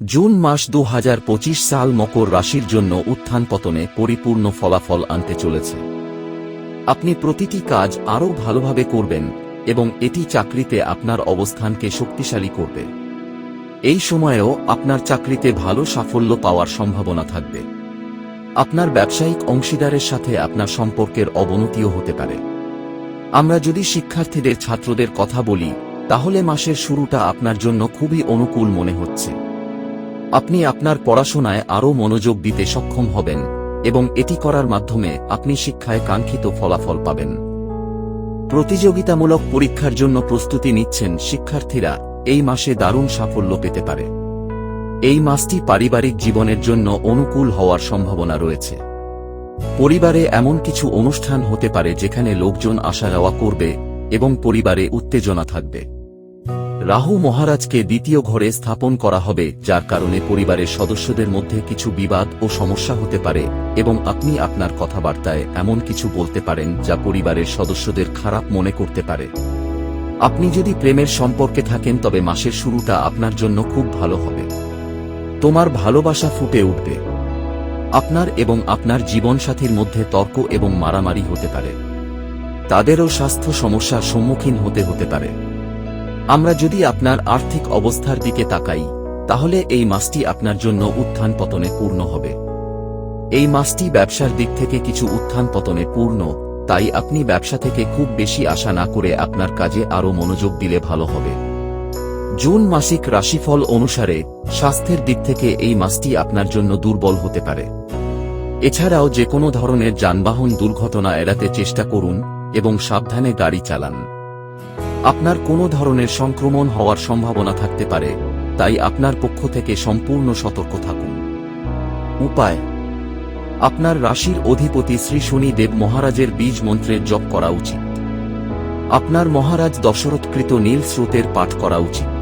June মাস দু হাজার পঁচিশ সাল মকর রাশির জন্য উত্থান পতনে পরিপূর্ণ ফলাফল আনতে চলেছে। আপনি প্রতিটি কাজ আরও ভালোভাবে করবেন এবং এটি চাকরিতে আপনার অবস্থানকে শক্তিশালী করবে। এই সময়েও আপনার চাকরিতে ভালো সাফল্য পাওয়ার সম্ভাবনা থাকবে। আপনার ব্যবসায়িক অংশীদারের সাথে আপনার সম্পর্কের অবনতিও হতে পারে। আমরা যদি শিক্ষার্থীদের, ছাত্রদের কথা বলি, তাহলে মাসের শুরুটা আপনার জন্য খুবই অনুকূল মনে হচ্ছে। আপনি আপনার পড়াশোনায় আরও মনোযোগ দিতে সক্ষম হবেন, এবং এটি করার মাধ্যমে আপনি শিক্ষায় কাঙ্ক্ষিত ফলাফল পাবেন। প্রতিযোগিতামূলক পরীক্ষার জন্য প্রস্তুতি নিচ্ছেন শিক্ষার্থীরা, এই মাসে দারুণ সাফল্য পেতে পারে। এই মাসটি পারিবারিক জীবনের জন্য অনুকূল হওয়ার সম্ভাবনা রয়েছে। পরিবারে এমন কিছু অনুষ্ঠান হতে পারে যেখানে লোকজন আসা যাওয়া করবে, এবং পরিবারে উত্তেজনা থাকবে। রাহু মহারাজকে দ্বিতীয় ঘরে স্থাপন করা হবে, যার কারণে পরিবারের সদস্যদের মধ্যে কিছু বিবাদ ও সমস্যা হতে পারে, এবং আপনি আপনার কথাবার্তায় এমন কিছু বলতে পারেন যা পরিবারের সদস্যদের খারাপ মনে করতে পারে। আপনি যদি প্রেমের সম্পর্কে থাকেন, তবে মাসের শুরুটা আপনার জন্য খুব ভালো হবে। তোমার ভালোবাসা ফুটে উঠবে। আপনার এবং আপনার জীবনসাথীর মধ্যে তর্ক এবং মারামারি হতে পারে। তাদেরও স্বাস্থ্য সমস্যার সম্মুখীন হতে হতে পারে। আমরা যদি আপনার আর্থিক অবস্থার দিকে তাকাই, তাহলে এই মাসটি আপনার জন্য উত্থান পতনে পূর্ণ হবে। এই মাসটি ব্যবসার দিক থেকে কিছু উত্থান পতনে পূর্ণ, তাই আপনি ব্যবসা থেকে খুব বেশি আশা না করে আপনার কাজে আরও মনোযোগ দিলে ভালো হবে। জুন মাসিক রাশিফল অনুসারে, স্বাস্থ্যের দিক থেকে এই মাসটি আপনার জন্য দুর্বল হতে পারে। এছাড়াও যে কোনো ধরনের যানবাহন দুর্ঘটনা এড়াতে চেষ্টা করুন এবং সাবধানে গাড়ি চালান। আপনার কোনো ধরনের সংক্রমণ হওয়ার সম্ভাবনা থাকতে পারে, তাই আপনার পক্ষ থেকে সম্পূর্ণ সতর্ক থাকুন। উপায়, আপনার রাশির অধিপতি শ্রী শনি দেব মহারাজের বীজ মন্ত্রের জপ করা উচিত। আপনার মহারাজ দশরথকৃত নীল স্রোতের পাঠ করা উচিত।